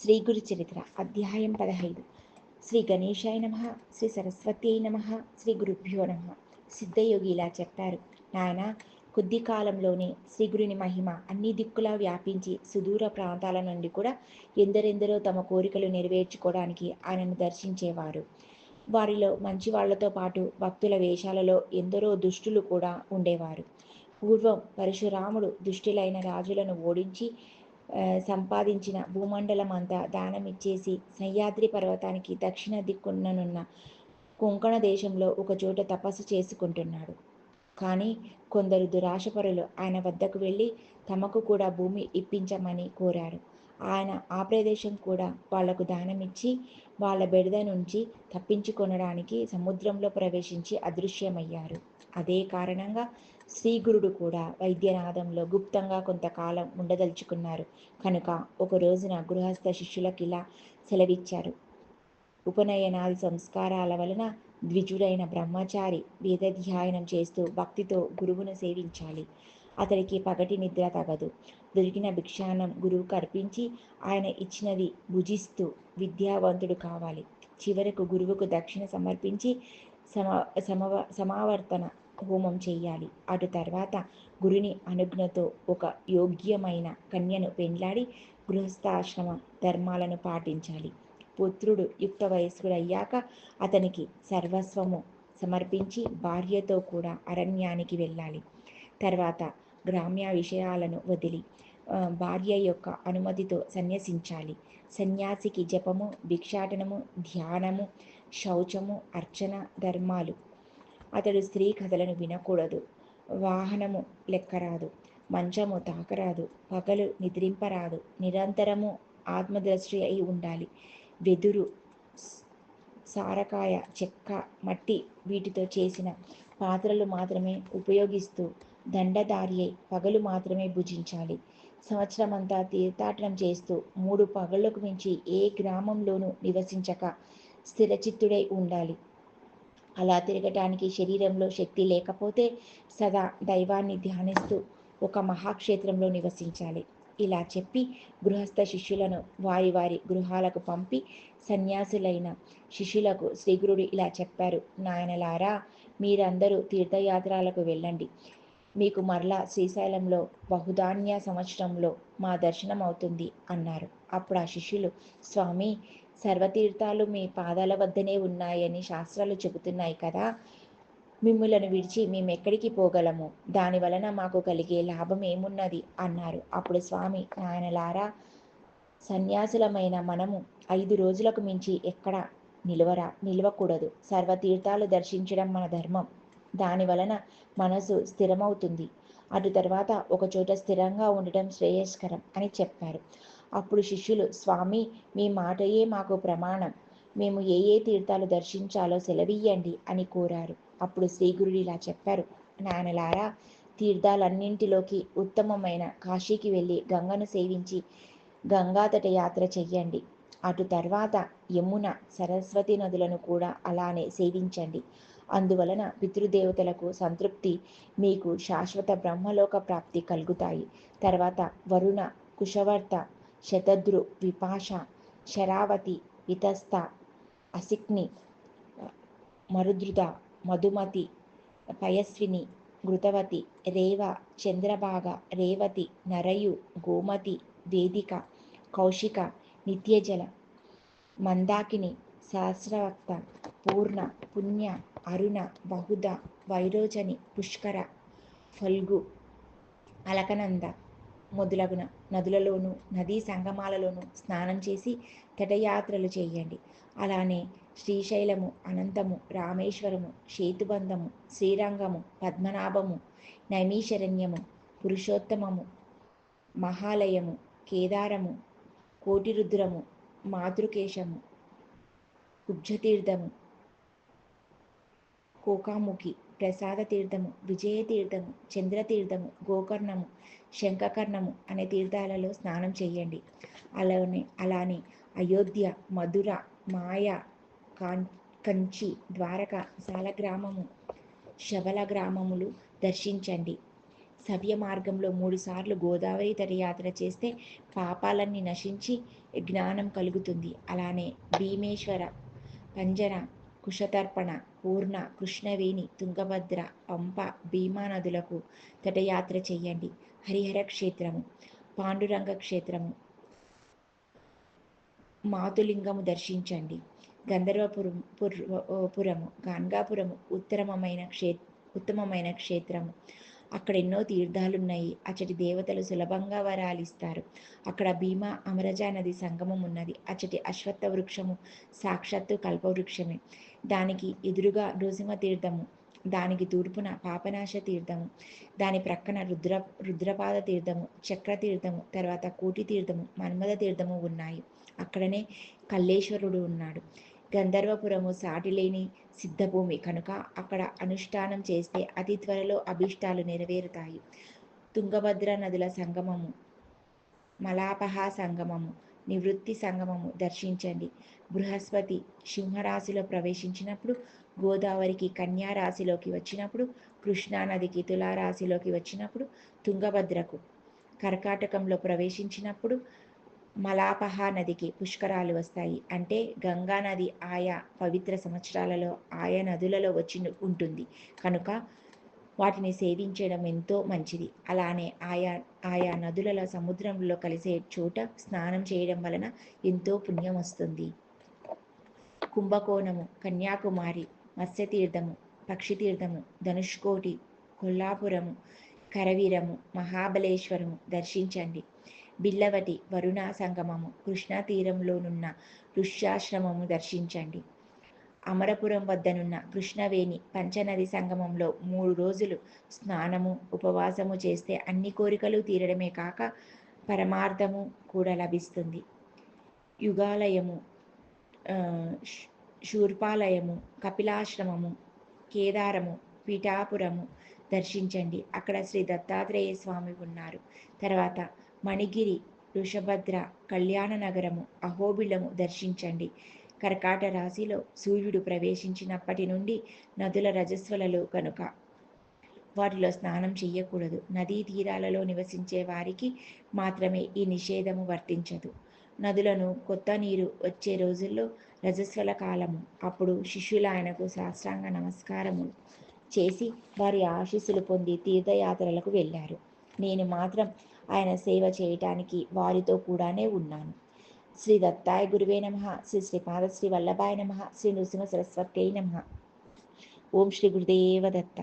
శ్రీ గురు చరిత్ర అధ్యాయం పదహైదు. శ్రీ గణేశాయ నమ శ్రీ సరస్వతి నమ శ్రీ గురుభ్యో నమ సిద్ధయోగి ఇలా చెప్పారు. నాయన కొద్ది కాలంలోనే శ్రీ గురుని మహిమ అన్ని దిక్కులా వ్యాపించి సుదూర ప్రాంతాల నుండి కూడా ఎందరెందరో తమ కోరికలు నెరవేర్చుకోవడానికి ఆయనను దర్శించేవారు. వారిలో మంచి వాళ్ళతో పాటు భక్తుల వేషాలలో ఎందరో దుష్టులు కూడా ఉండేవారు. పూర్వం పరశురాముడు దుష్టులైన రాజులను ఓడించి సంపాదించిన భూమండలం అంతా దానం ఇచ్చేసి సహ్యాద్రి పర్వతానికి దక్షిణ దిక్కున్ననున్న కొంకణ దేశంలో ఒకచోట తపస్సు చేసుకుంటున్నాడు. కానీ కొందరు దురాశపరులు ఆయన వద్దకు వెళ్ళి తమకు కూడా భూమి ఇప్పించమని కోరారు. ఆయన ఆ ప్రదేశం కూడా వాళ్ళకు దానమిచ్చి వాళ్ళ బెడద నుంచి తప్పించుకొనడానికి సముద్రంలో ప్రవేశించి అదృశ్యమయ్యారు. అదే కారణంగా శ్రీగురుడు కూడా వైద్యనాథంలో గుప్తంగా కొంతకాలం ఉండదలుచుకున్నారు. కనుక ఒక రోజున గృహస్థ శిష్యులకు ఇలా సెలవిచ్చారు. ఉపనయనాది సంస్కారాల వలన ద్విజుడైన బ్రహ్మచారి వేదధ్యాయనం చేస్తూ భక్తితో గురువును సేవించాలి. అతడికి పగటి నిద్ర తగదు. దొరికిన భిక్షానం గురువుకు అర్పించి ఆయన ఇచ్చినది భుజిస్తూ విద్యావంతుడు కావాలి. చివరకు గురువుకు దక్షిణ సమర్పించి సమ సమవ సమావర్తన హోమం చేయాలి. అటు తర్వాత గురుని అనుజ్ఞతో ఒక యోగ్యమైన కన్యను పెండ్లాడి గృహస్థాశ్రమ ధర్మాలను పాటించాలి. పుత్రుడు యుక్త వయస్కుడయ్యాక అతనికి సర్వస్వము సమర్పించి భార్యతో కూడా అరణ్యానికి వెళ్ళాలి. తర్వాత గ్రామ్య విషయాలను వదిలి భార్య యొక్క అనుమతితో సన్యసించాలి. సన్యాసికి జపము భిక్షాటనము ధ్యానము శౌచము అర్చన ధర్మాలు అతడు స్త్రీ కథలను వినకూడదు. వాహనము లెక్కరాదు. మంచము తాకరాదు. పగలు నిద్రింపరాదు. నిరంతరము ఆత్మదృష్టి అయి ఉండాలి. వెదురు సారకాయ చెక్క మట్టి వీటితో చేసిన పాత్రలు మాత్రమే ఉపయోగిస్తూ దండదారి అయి పగలు మాత్రమే భుజించాలి. సంవత్సరమంతా తీర్థాటనం చేస్తూ మూడు పగళ్ళకు మించి ఏ గ్రామంలోనూ నివసించక స్థిరచిత్తుడై ఉండాలి. అలా తిరగటానికి శరీరంలో శక్తి లేకపోతే సదా దైవాన్ని ధ్యానిస్తూ ఒక మహాక్షేత్రంలో నివసించాలి. ఇలా చెప్పి గృహస్థ శిష్యులను వారి వారి గృహాలకు పంపి సన్యాసులైన శిష్యులకు శ్రీగురుడు ఇలా చెప్పారు. నాయనలారా మీరందరూ తీర్థయాత్రలకు వెళ్ళండి. మీకు మరలా శ్రీశైలంలో బహుధాన్య సంవత్సరంలో మా దర్శనం అవుతుంది అన్నారు. అప్పుడు ఆ శిష్యులు స్వామి సర్వతీర్థాలు మీ పాదాల వద్దనే ఉన్నాయని శాస్త్రాలు చెబుతున్నాయి కదా. మిమ్ములను విడిచి మేము ఎక్కడికి పోగలము? దాని వలన మాకు కలిగే లాభం ఏమున్నది అన్నారు. అప్పుడు స్వామి నాయనలారా సన్యాసులమైన మనము ఐదు రోజులకు మించి ఎక్కడ నిలవరా? నిలవకూడదు. సర్వతీర్థాలు దర్శించడం మన ధర్మం. దాని వలన మనసు స్థిరమవుతుంది. అటు తర్వాత ఒకచోట స్థిరంగా ఉండటం శ్రేయస్కరం అని చెప్పారు. అప్పుడు శిష్యులు స్వామి మీ మాటయే మాకు ప్రమాణం. మేము ఏ ఏ తీర్థాలు దర్శించాలో సెలవియ్యండి అని కోరారు. అప్పుడు శ్రీగురుడు ఇలా చెప్పారు. నాయనలారా తీర్థాలన్నింటిలోకి ఉత్తమమైన కాశీకి వెళ్ళి గంగను సేవించి గంగాతట యాత్ర చెయ్యండి. అటు తర్వాత యమున సరస్వతి నదులను కూడా అలానే సేవించండి. అందువలన పితృదేవతలకు సంతృప్తి మీకు శాశ్వత బ్రహ్మలోక ప్రాప్తి కలుగుతాయి. తర్వాత వరుణ కుశవర్త శతద్రు విపాష శరావతి వితస్త అసిక్ని మరుద్రుత మధుమతి పయస్విని ఘృతవతి రేవ చంద్రభాగ రేవతి నరయు గోమతి వేదిక కౌశిక నిత్యజల మందాకిని సహస్రవక్త పూర్ణ పుణ్య అరుణ బహుద వైరోచని పుష్కర ఫల్గు అలకనంద మొదలగున నదులలోనూ నదీ సంగమాలలోనూ స్నానం చేసి తటయాత్రలు చేయండి. అలానే శ్రీశైలము అనంతము రామేశ్వరము సేతుబంధము శ్రీరంగము పద్మనాభము నైమీశరణ్యము పురుషోత్తమము మహాలయము కేదారము కోటిరుద్రము మాతృకేశము కుబ్జతీర్థము కోకాముఖి ప్రసాద తీర్థము విజయ తీర్థము చంద్రతీర్థము గోకర్ణము శంఖకర్ణము అనే తీర్థాలలో స్నానం చేయండి. అలానే అలానే అయోధ్య మధుర మాయ కాన్ కంచి ద్వారక సాలగ్రామము శబల గ్రామములు దర్శించండి. సవ్య మార్గంలో మూడుసార్లు గోదావరి తరయాత్ర చేస్తే పాపాలన్నీ నశించి జ్ఞానం కలుగుతుంది. అలానే భీమేశ్వర పంజర కుషతర్పణ పూర్ణ కృష్ణవేణి తుంగభద్ర పంప భీమా నదులకు తటయాత్ర చేయండి హరిహర క్షేత్రము పాండురంగ క్షేత్రము. మాతులింగము దర్శించండి. గంధర్వపురం పురము గాన్గాపురము ఉత్తరమైన క్షే ఉత్తమమైన క్షేత్రము. అక్కడ ఎన్నో తీర్థాలున్నాయి. అచ్చటి దేవతలు సులభంగా వరాలిస్తారు. అక్కడ భీమా అమరజా నది సంగమం ఉన్నది. అచ్చటి అశ్వత్థ వృక్షము సాక్షాత్తు కల్పవృక్షమే. దానికి ఎదురుగా నృసింహ తీర్థము. దానికి తూర్పున పాపనాశ తీర్థము. దాని ప్రక్కన రుద్ర రుద్రపాద తీర్థము చక్ర తీర్థము తర్వాత కోటి తీర్థము మన్మద తీర్థము ఉన్నాయి. అక్కడనే కల్లేశ్వరుడు ఉన్నాడు. గంధర్వపురము సాటిలేని సిద్ధభూమి కనుక అక్కడ అనుష్ఠానం చేస్తే అతి త్వరలో అభిష్టాలు నెరవేరుతాయి. తుంగభద్ర నదుల సంగమము మలాపహ సంగమము నివృత్తి సంగమము దర్శించండి. బృహస్పతి సింహరాశిలో ప్రవేశించినప్పుడు గోదావరికి కన్యా రాశిలోకి వచ్చినప్పుడు కృష్ణానదికి తులారాశిలోకి వచ్చినప్పుడు తుంగభద్రకు కర్కాటకంలో ప్రవేశించినప్పుడు మలాపహ నదికి పుష్కరాలు వస్తాయి. అంటే గంగా నది ఆయా పవిత్ర సంవత్సరాలలో ఆయా నదులలో వచ్చి ఉంటుంది. కనుక వాటిని సేవించడం ఎంతో మంచిది. అలానే ఆయా ఆయా నదులలో సముద్రంలో కలిసే చోట స్నానం చేయడం వలన ఎంతో పుణ్యం వస్తుంది. కుంభకోణము కన్యాకుమారి మత్స్యతీర్థము పక్షితీర్థము ధనుష్కోటి కొల్లాపురము కరవీరము మహాబలేశ్వరము దర్శించండి. బిల్లవటి వరుణ సంగమము కృష్ణా తీరంలోనున్న ఋష్యాశ్రమము దర్శించండి. అమరపురం వద్దనున్న కృష్ణవేణి పంచనది సంగమంలో మూడు రోజులు స్నానము ఉపవాసము చేస్తే అన్ని కోరికలు తీరడమే కాక పరమార్థము కూడా లభిస్తుంది. యుగాలయము శూర్పాలయము కపిలాశ్రమము కేదారము పీఠాపురము దర్శించండి. అక్కడ శ్రీ దత్తాత్రేయ స్వామి ఉన్నారు. తర్వాత మణిగిరి వృషభద్ర కళ్యాణ నగరము అహోబిలము దర్శించండి. కర్కాట రాశిలో సూర్యుడు ప్రవేశించినప్పటి నుండి నదుల రజస్వలలో కనుక వాటిలో స్నానం చేయకూడదు నదీ తీరాలలో నివసించే వారికి మాత్రమే ఈ నిషేధము వర్తించదు. నదులను కొత్త నీరు వచ్చే రోజుల్లో రజస్వల కాలము అప్పుడు శిష్యులు ఆయనకు శాస్త్రాంగ నమస్కారము చేసి వారి ఆశీస్సులు పొంది తీర్థయాత్రలకు వెళ్ళారు. నేను మాత్రం ఆయన సేవ చేయటానికి వారితో కూడానే ఉన్నాను. శ్రీ దత్తాయ గురువే నమ శ్రీ శ్రీపాద శ్రీ వల్లభాయ నమ శ్రీ నృసింహ సరస్వతి నమ. ఓం శ్రీ గురుదేవ దత్త.